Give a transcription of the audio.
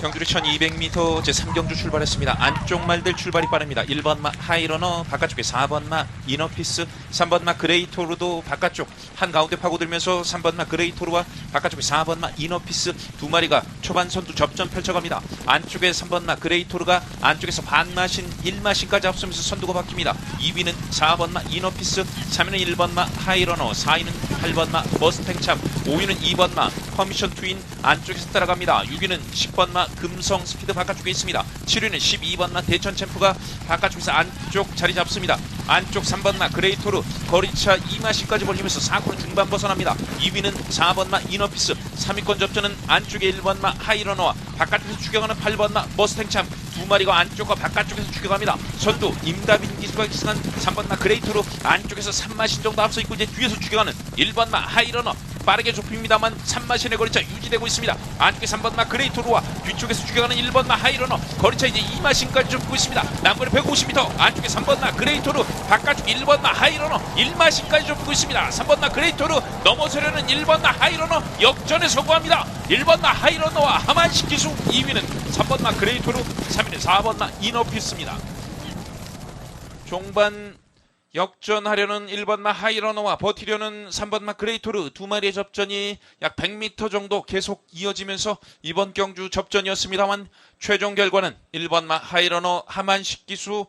경주리 1200m 제3경주 출발했습니다. 안쪽 말들 출발이 빠릅니다. 1번 마 하이러너 바깥쪽에 4번 마 이너피스 3번 마 그레이토르도 바깥쪽 한가운데 파고들면서 3번 마 그레이토르와 바깥쪽에 4번 마 이너피스 두 마리가 초반 선두 접전 펼쳐갑니다. 안쪽에 3번 마 그레이토르가 안쪽에서 반마신 1마신까지 앞서면서 선두가 바뀝니다. 2위는 4번 마 이너피스 3위는 1번 마 하이러너 4위는 8번 마 머스탱참 5위는 2번 마 커미션 트윈 안쪽에서 따라갑니다. 6위는 10번 마 금성 스피드 바깥쪽에 있습니다. 7위는 12번 마 대천 챔프가 바깥쪽에서 안쪽 자리 잡습니다. 안쪽 3번 마 그레이토르 거리차 2마신까지 벌리면서 4코너 중반 벗어납니다. 2위는 4번 마 이너피스 3위권 접전은 안쪽에 1번 마 하이러너와 바깥에서 추격하는 8번 마 머스탱 참 두 마리가 안쪽과 바깥쪽에서 추격합니다. 선두 임다빈 기수가 기승한 3번 마 그레이토르 안쪽에서 3마신 정도 앞서 있고 이제 뒤에서 추격하는 1번 마 하이러너 빠르게 좁힙니다만 3마신의 거리차 유지되고 있습니다. 안쪽에 3번 마 그레이토르와 뒤쪽에서 추격하는 1번 마 하이러너 거리차 이제 2마신까지 좁고 있습니다. 남거리 150m 안쪽에 3번 마 그레이토르 바깥쪽 1번 마 하이러너 1마신까지 좁고 있습니다. 3번 마 그레이토르 넘어서려는 1번 마 하이러너 역전에 성공합니다. 1번 마 하이러너와 하만식 기수 2위는 3번 마 그레이토르 3위는 4번 마 이너피스입니다. 종반 역전하려는 1번마 하이러너와 버티려는 3번마 그레이토르 두 마리의 접전이 약 100m 정도 계속 이어지면서 이번 경주 접전이었습니다만 최종 결과는 1번마 하이러너 하만식 기수